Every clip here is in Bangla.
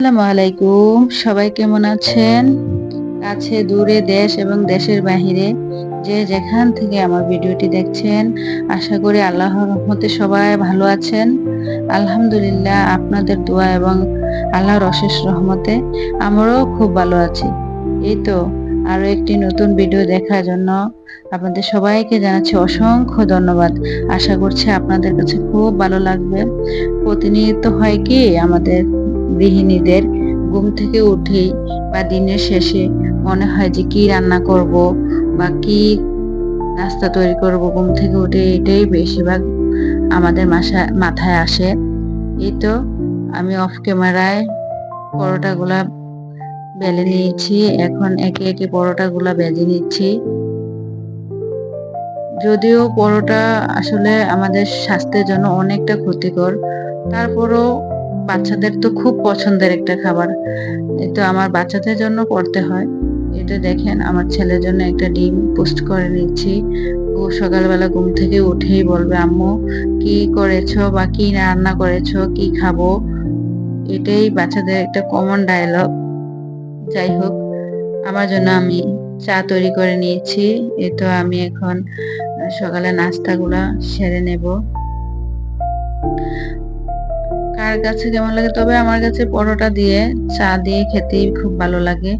আসসালামু আলাইকুম। সবাই কেমন আছেন? কাছে, দূরে, দেশ এবং দেশের বাহিরে যে যেখান থেকে আমার ভিডিওটি দেখছেন, আশা করি আল্লাহর রহমতে সবাই ভালো আছেন। আলহামদুলিল্লাহ, আপনাদের দোয়া এবং আল্লাহর অশেষ রহমতে আমরাও খুব ভালো আছি। এই তো আরও একটি নতুন ভিডিও দেখার জন্য আপনাদের সবাইকে জানাচ্ছি অসংখ্য ধন্যবাদ। আশা করছি আপনাদের কাছে খুব ভালো লাগবে। প্রতিনিয়ত হয় কি আমাদের গৃহিণীদের ঘুম থেকে উঠেই বা দিনের শেষে মনে হয় যে কি রান্না করব বা কি নাস্তা তৈরি করব, ঘুম থেকে উঠে এটাই বেশিরভাগ আমাদের মাসা, মাথায় আসে। এই তো আমি অফ ক্যামেরায় পরোটাগুলা বেলে নিয়েছি, এখন একে একে পরোটাগুলা বেজে নিচ্ছি। যদিও পরোটা আসলে আমাদের স্বাস্থ্যের জন্য অনেকটা ক্ষতিকর, তারপরও বাচ্চাদের তো খুব পছন্দের একটা খাবার। তো আমার বাচ্চাদের জন্য করতে হয়। এটা দেখেন, আমার ছেলের জন্য একটা ডিম পোস্ট করে নিচ্ছি। ও সকালবেলা ঘুম থেকে উঠেই বলবে, আম্মু, কি করেছ বা কি রান্না করেছ? কি খাব? এটাই বাচ্চাদের একটা কমন ডায়লগ যাই হোক, আমার জন্য আমি চা তৈরি করে নিয়েছি। এ তো আমি এখন সকালে নাস্তাগুলা সেরে নেব। কার কাছে কেমন লাগে? তবে আমার কাছে পরোটা দিয়ে চা দিয়ে খেতেই খুব ভালো লাগে।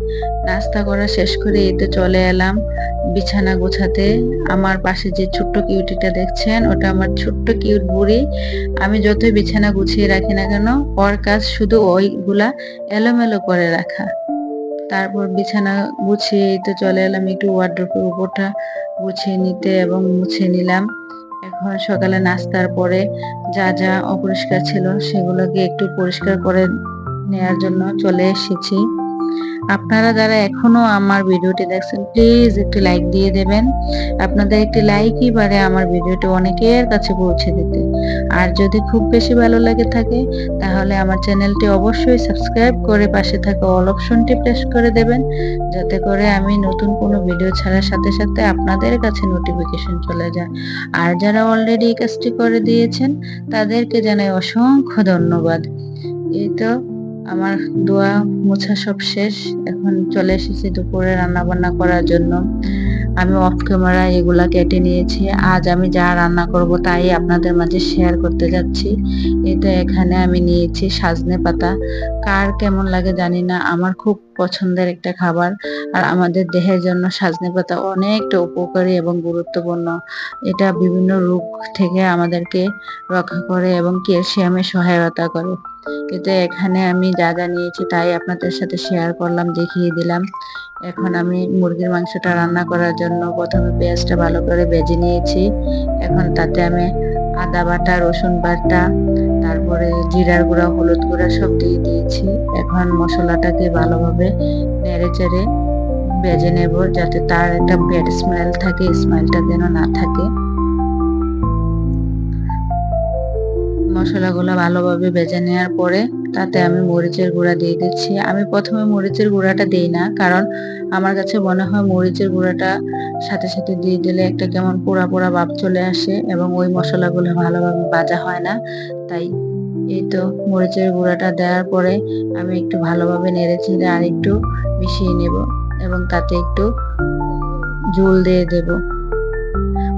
নাস্তা করা শেষ করে এই তো চলে এলাম বিছানা গোছাতে। আমার পাশে যে ছোট্ট কিউটিটা দেখছেন, ওটা আমার ছোট্ট কিউট বুড়ি। আমি যতই বিছানা গুছিয়ে রাখি না কেন, ওর কাজ শুধু ওইগুলা এলোমেলো করে রাখা। তারপর বিছানা গুছিয়ে তো চলে এলাম, একটু ওয়ার্ড্রোপের উপরটা গুছিয়ে নিতে এবং মুছে নিলাম। এখন সকালে নাস্তার পরে যা যা অপরিষ্কার ছিল সেগুলোকে একটু পরিষ্কার করে নেয়ার জন্য চলে এসেছি। আপনারা যারা এখনও আমার ভিডিওটি দেখছেন প্লিজ একটি লাইক দিয়ে দেবেন। আপনাদের একটি লাইকই পারে আমার ভিডিওটি অনেকের কাছে পৌঁছে দিতে। আর যদি খুব বেশি ভালো লাগে থাকে, তাহলে আমার চ্যানেলটি অবশ্যই সাবস্ক্রাইব করে পাশে থাকা অল অপশনটি প্রেস করে দেবেন, যাতে করে আমি নতুন কোনো ভিডিও ছাড়ার সাথে সাথে আপনাদের কাছে নোটিফিকেশন চলে যায়। আর যারা অলরেডি এই কাজটি করে দিয়েছেন, তাদেরকে জানাই অসংখ্য ধন্যবাদ। এই তো আমার দোয়া মোছা সব শেষ। এখন চলে এসেছি দুপুরে রান্না বান্না করার জন্য। আমি অফ ক্যামেরা এগুলা কেটে নিয়েছি। আজ আমি যা রান্না করব তাই আপনাদের মাঝে শেয়ার করতে যাচ্ছি। এটা এখানে আমি নিয়েছি সাজনে পাতা। কার কেমন লাগে জানি না, আমার খুব পছন্দের একটা খাবার। আর আমাদের দেহের জন্য সাজনে পাতা অনেকটা উপকারী এবং গুরুত্বপূর্ণ। এটা বিভিন্ন রোগ থেকে আমাদেরকে রক্ষা করে এবং ক্যালসিয়ামে সহায়তা করে। কিন্তু এখানে আমি যা যা নিয়েছি তাই আপনাদের সাথে শেয়ার করলাম, দেখিয়ে দিলাম। এখন আমি মুরগির মাংসটা রান্না করার জন্য প্রথমে পেঁয়াজটা ভালো করে বেজে নিয়েছি। এখন তাতে আমি আদা বাটা, রসুন বাটা, তারপরে জিরার গুঁড়া, হলুদ গুঁড়া সব দিয়ে দিয়েছি। এখন মশলাটাকে ভালোভাবে নেড়ে চেড়ে বেজে নেব যাতে তার একটা ব্যাড স্মেল থাকে স্মেলটা যেন না থাকে। মশলাগুলো ভালোভাবে ভেজে নেওয়ার পরে তাতে আমি মরিচের গুঁড়া দিয়ে দিচ্ছি। আমি প্রথমে মরিচের গুঁড়াটা দিই না, কারণ আমার কাছে মনে হয় মরিচের গুঁড়াটা সাথে সাথে দিয়ে দিলে একটা কেমন পোড়া পোড়া ভাব চলে আসে এবং ওই মশলাগুলো ভালোভাবে ভাজা হয় না। তাই এই তো মরিচের গুঁড়াটা দেওয়ার পরে আমি একটু ভালোভাবে নেড়ে চেড়ে আর একটু মিশিয়ে নেব এবং তাতে একটু জল দিয়ে দেবো।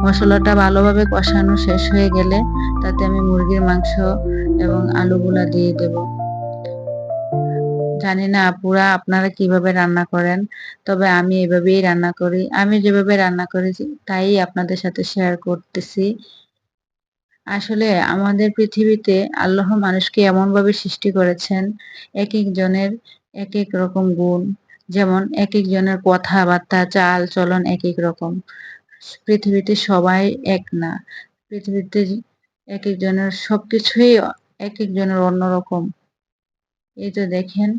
মশলাটা ভালোভাবে কষানো শেষ হয়ে গেলে তাতে আমি মুরগির মাংস এবং আলুগুলা দিয়ে দেব। জানি না আপুরা, আপনারা কীভাবে রান্না করেন, তবে আমি এভাবেই রান্না করি। আমি যেভাবে রান্না করেছি তাই আপনাদের সাথে শেয়ার করতেছি। আসলে আমাদের পৃথিবীতে আল্লাহ মানুষকে এমনভাবে সৃষ্টি করেছেন, এক একজনের এক এক রকম গুণ। যেমন এক একজনের কথাবার্তা, চাল, চলন এক এক রকম। পৃথিবীতে সবাই এক না। পৃথিবীতে এক একজনের সবকিছুই এক একজনের অন্যরকম। এই তো দেখেন,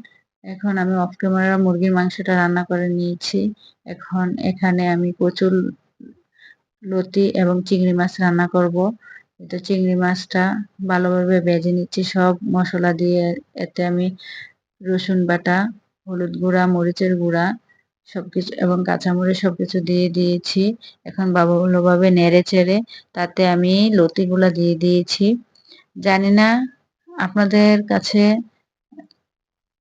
এখন আমি অফ ক্যামেরা মুরগির মাংসটা রান্না করে নিয়েছি। এখন এখানে আমি প্রচুর লতি এবং চিংড়ি মাছ রান্না করব। এটা চিংড়ি মাছটা ভালোভাবে ভেজে নিচ্ছি। সব মশলা দিয়ে এতে আমি রসুন বাটা, হলুদ গুঁড়া, মরিচের গুঁড়া সবকিছু এবং কাঁচামরিচ সবকিছু দিয়ে দিয়েছি। এখন বাবা ভালোভাবে নেড়ে চেড়ে তাতে আমি লতিগুলো দিয়ে দিয়েছি। জানি না আপনাদের কাছে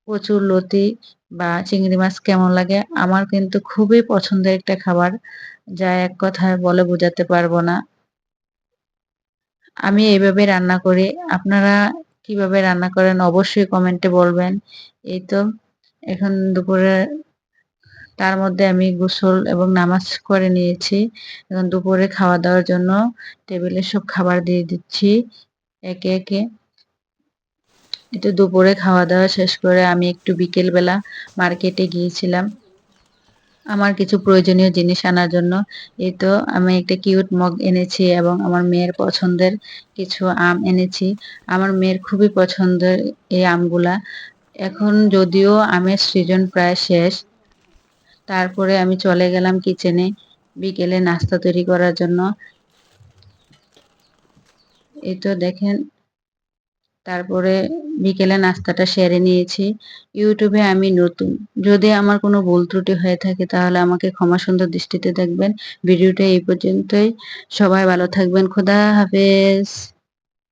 কচুর লতি বা চিংড়ি মাছ কেমন লাগে, আমার কিন্তু খুবই পছন্দের একটা খাবার, যা এক কথায় বলে বোঝাতে পারব না। আমি এইভাবে রান্না করি, আপনারা কীভাবে রান্না করেন অবশ্যই কমেন্টে বলবেন। এই তো, এখন দুপুরে তার মধ্যে আমি গোসল এবং নামাজ করে নিয়েছি। এখন দুপুরে খাওয়া দাওয়ার জন্য টেবিলে সব খাবার দিয়ে দিচ্ছি একে একে। এটা দুপুরে খাওয়া দাওয়া শেষ করে আমি একটু বিকেলবেলা মার্কেটে গিয়েছিলাম। আমার কিছু প্রয়োজনীয় জিনিস আনার জন্য। এই তো আমি একটা কিউট মগ এনেছি এবং আমার মেয়ের পছন্দের কিছু আম এনেছি। আমার মেয়ের খুবই পছন্দের এই আমগুলা। এখন যদিও আমের সিজন প্রায় শেষ তারপরে আমি চলে গেলাম কিচেনে বিকেলে নাস্তা তৈরি করার জন্য। এই তো দেখেন, তারপরে বিকেলে নাস্তাটা সেরে নিয়েছি। ইউটিউবে আমি নতুন। যদি আমার কোনো ভুল ত্রুটি হয়ে থাকে তাহলে আমাকে ক্ষমা সুন্দর দৃষ্টিতে দেখবেন। ভিডিওটা এই পর্যন্তই। সবাই ভালো থাকবেন। খোদা হাফেজ।